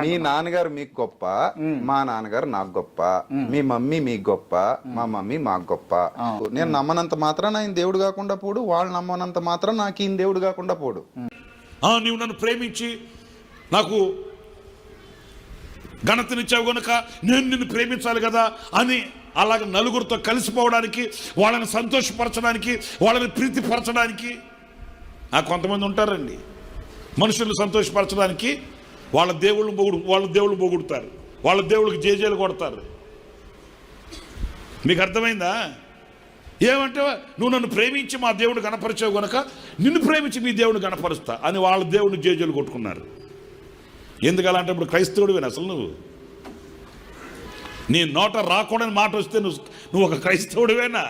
మీ నాన్నగారు మీకు గొప్ప మా నాన్నగారు నాకు గొప్ప మీ మమ్మీ మీకు గొప్ప మా మమ్మీ మాకు గొప్ప. నేను నమ్మనంత మాత్రం ఆయన దేవుడు కాకుండా పోడు వాళ్ళు నమ్మనంత మాత్రం నాకు ఈయన దేవుడు కాకుండా పోడు. ఆ, నీవు నన్ను ప్రేమించి నాకు ఘనతనిచ్చావు గనుక నేను నిన్ను ప్రేమించాలి కదా అని అలాగ నలుగురితో కలిసిపోవడానికి వాళ్ళని సంతోషపరచడానికి వాళ్ళని ప్రీతిపరచడానికి. ఆ కొంతమంది ఉంటారండి. మనుషుల్ని సంతోషపరచడానికి వాళ్ళ దేవుళ్ళు పొగుడు వాళ్ళ దేవుళ్ళు పొగుడుతారు వాళ్ళ దేవుళ్ళకి జేజేలు కొడతారు. మీకు అర్థమైందా? ఏమంటే నువ్వు నన్ను ప్రేమించి మా దేవుడు గణపరిచావు గనక నిన్ను ప్రేమించి మీ దేవుడు గణపరుస్తా అని వాళ్ళ దేవుడిని జేజేలు కొట్టుకున్నారు. ఎందుకు అలా అంటే ఇప్పుడు క్రైస్తవుడివేనా అసలు నువ్వు? నీ నోట రాకూడని మాట వస్తే నువ్వు నువ్వు ఒక క్రైస్తవుడివేనా?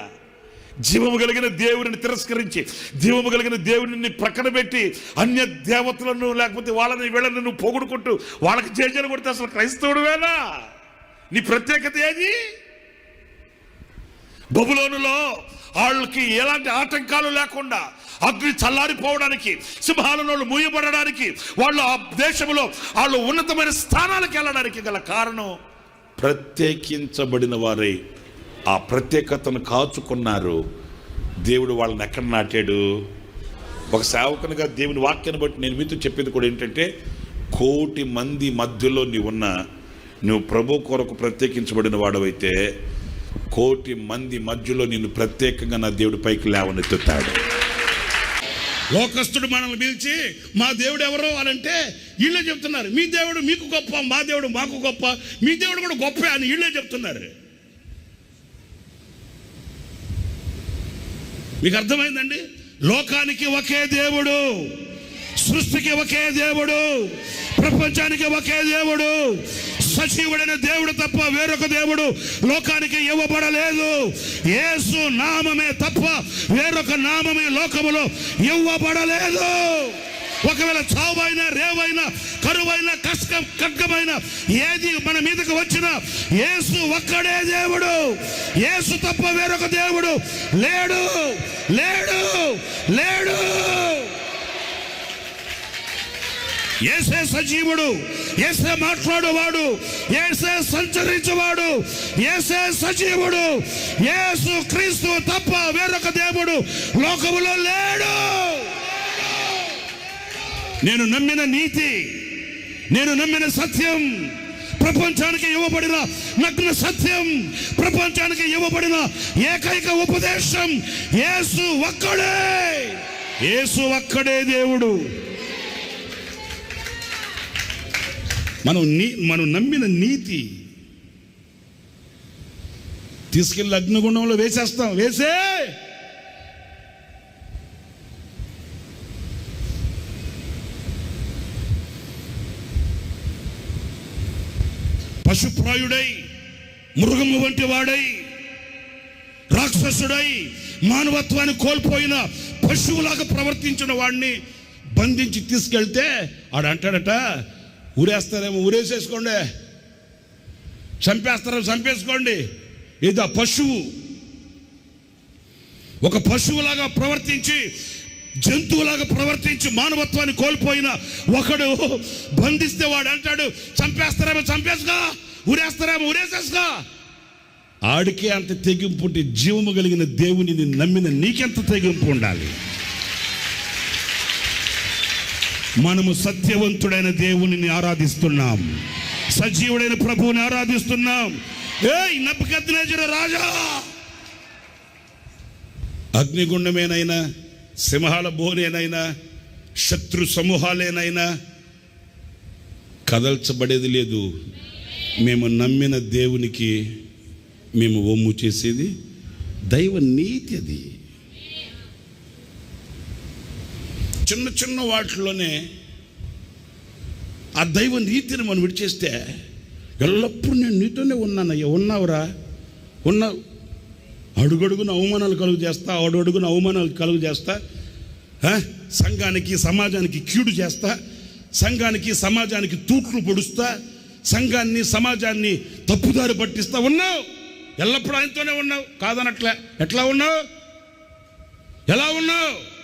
జీవము కలిగిన దేవుడిని తిరస్కరించి జీవము కలిగిన దేవుడిని ప్రక్కన పెట్టి అన్య దేవతలను లేకపోతే వాళ్ళని వీళ్ళని నువ్వు పొగుడుకుంటూ వాళ్ళకి చేజలు కొడితే అసలు క్రైస్తవుడు వేలా నీ ప్రత్యేకత ఏది? బబులోనులో వాళ్ళకి ఎలాంటి ఆటంకాలు లేకుండా అగ్ని చల్లారిపోవడానికి సింహాలలో మూయబడడానికి వాళ్ళు ఆ దేశంలో వాళ్ళు ఉన్నతమైన స్థానాలకు వెళ్ళడానికి గల కారణం ప్రత్యేకించబడిన వారే. ఆ ప్రత్యేకతను కాచుకున్నారు. దేవుడు వాళ్ళని ఎక్కడ నాటాడు? ఒక సేవకునిగా దేవుని వాక్యాన్ని బట్టి నేను మీతో చెప్పేది కూడా ఏంటంటే కోటి మంది మధ్యలో నీవు ఉన్న నువ్వు ప్రభు కొరకు ప్రత్యేకించబడిన వాడవైతే కోటి మంది మధ్యలో నిన్ను ప్రత్యేకంగా నా దేవుడి పైకి లేవనెత్తుతాడు. లోకస్తుడు మనల్ని పిలిచి మా దేవుడు ఎవరో? అని అంటే వీళ్ళే చెప్తున్నారు మీ దేవుడు మీకు గొప్ప మా దేవుడు మాకు గొప్ప మీ దేవుడు కూడా గొప్ప అని వీళ్ళే చెప్తున్నారు. మీకు అర్థమైందండి? లోకానికి ఒకే దేవుడు సృష్టికి ఒకే దేవుడు ప్రపంచానికి ఒకే దేవుడు సజీవుడైన దేవుడు తప్ప వేరొక దేవుడు లోకానికి ఇవ్వబడలేదు. యేసు నామమే తప్ప వేరొక నామమే లోకములో ఇవ్వబడలేదు. ఒకవేళ చావైనా రేవైనా కరువైన కష్టం కగ్గమైన ఏది మన మీదకు వచ్చినా యేసు ఒక్కడే దేవుడు. యేసు తప్ప వేరొక దేవుడు లేడు. లేడు. లేడు. ఏసే సజీవుడు. ఏసే మాట్లాడువాడు. ఏసే సంచరించువాడు. ఏసే సజీవుడు. యేసు క్రీస్తు తప్ప వేరొక దేవుడు లోకములో లేడు. నేను నమ్మిన నీతి నేను నమ్మిన సత్యం ప్రపంచానికి ఇవ్వబడిన నగ్న సత్యం ప్రపంచానికి ఇవ్వబడిన ఏకైక ఉపదేశం యేసు ఒక్కడే. యేసు ఒక్కడే దేవుడు. మనం నీ మనం నమ్మిన నీతి. తీసుకెళ్ళి అగ్నిగుండంలో వేసేస్తాం. వేసే! పశుప్రాయుడై మృగము వంటి వాడై రాక్షసుడై మానవత్వాన్ని కోల్పోయిన పశువులాగా ప్రవర్తించిన వాడిని బంధించి తీసుకెళ్తే ఆడు అంటాడట ఊరేస్తారేమో ఊరేసేసుకోండి. చంపేస్తారో చంపేసుకోండి. ఇది ఆ పశువు. ఒక పశువులాగా ప్రవర్తించి జంతువులాగా ప్రవర్తించి మానవత్వాన్ని కోల్పోయిన ఒకడు బంధిస్తే వాడు అంటాడు చంపేస్తారేమో చంపేసుకో. ఊరేస్తారేమో ఊరేసేసుకో ఆడికే అంత తెగింపు ఉంటే జీవము కలిగిన దేవునిని నమ్మిన నీకెంత తెగింపు ఉండాలి? మనము సత్యవంతుడైన దేవునిని ఆరాధిస్తున్నాం. సజీవుడైన ప్రభువుని ఆరాధిస్తున్నాం. ఏయ్ నప్పకద్నేజర రాజా! అగ్నిగుండమేనైనా సింహాల బోనేనైనా శత్రు సమూహాలేనైనా కదల్చబడేది లేదు. మేము నమ్మిన దేవునికి మేము ఒమ్ము చేసేది దైవ నీతి అది. చిన్న చిన్న వాటిలోనే ఆ దైవ నీతిని మనం విడిచేస్తే ఎల్లప్పుడూ నేను నీతోనే ఉన్నానయ్యా ఉన్నావురా? ఉన్నావు అడుగడుగున అవమానాలు కలుగు చేస్తా అడుగడుగున అవమానాలు కలుగు చేస్తా సంఘానికి సమాజానికి కీడు చేస్తా సంఘానికి సమాజానికి తూట్లు పొడుస్తా సంఘాన్ని సమాజాన్ని తప్పుదారి పట్టిస్తా ఉన్నావు. ఎల్లప్పుడూ ఆయనతోనే ఉన్నావు. కాదనట్లే. ఎట్లా ఉన్నావు? ఎలా ఉన్నావు?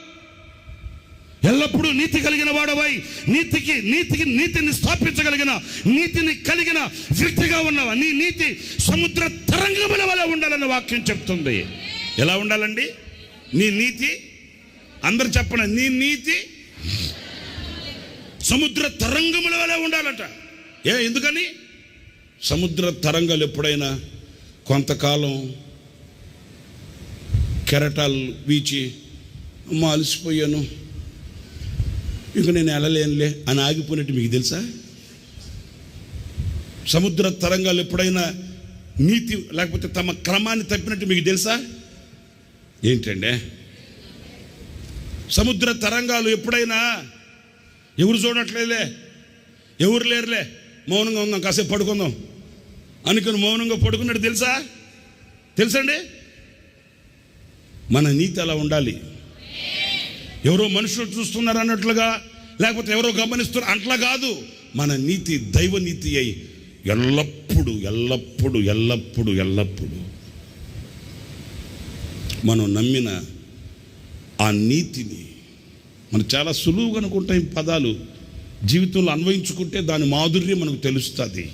ఎల్లప్పుడూ నీతి కలిగిన వాడవై నీతికి నీతికి నీతిని స్థాపించగలిగిన నీతిని కలిగిన వ్యక్తిగా ఉన్నావా? నీ నీతి సముద్ర తరంగముల వల్ల ఉండాలన్న వాక్యం చెప్తుంది. ఎలా ఉండాలండి? నీ నీతి? అందరు చెప్పండి. నీ నీతి సముద్ర తరంగముల వల్ల ఉండాలట. ఏ ఎందుకని? సముద్ర తరంగాలు ఎప్పుడైనా కొంతకాలం కెరటాలు వీచి అమ్మ అలసిపోయాను. ఇక నేను వెళ్ళలేనులే అని ఆగిపోయినట్టు మీకు తెలుసా? సముద్ర తరంగాలు ఎప్పుడైనా నీతి లేకపోతే తమ క్రమాన్ని తప్పినట్టు మీకు తెలుసా? ఏంటండి? సముద్ర తరంగాలు ఎప్పుడైనా ఎవరు చూడట్లేదులే? ఎవరు లేరులే? మౌనంగా ఉందాం కాసేపు పడుకుందాం. అనుకుని మౌనంగా పడుకున్నట్టు తెలుసా? తెలుసండి? మన నీతి అలా ఉండాలి. ఎవరో మనుషులు చూస్తున్నారు అన్నట్లుగా లేకపోతే ఎవరో గమనిస్తున్నారు అట్లా కాదు. మన నీతి దైవ నీతి అయి ఎల్లప్పుడు ఎల్లప్పుడు ఎల్లప్పుడు ఎల్లప్పుడు మనం నమ్మిన ఆ నీతిని మనం చాలా సులువుగా అనుకుంటాం పదాలు. జీవితంలో అన్వయించుకుంటే దాని మాధుర్యం మనకు తెలుస్తుంది.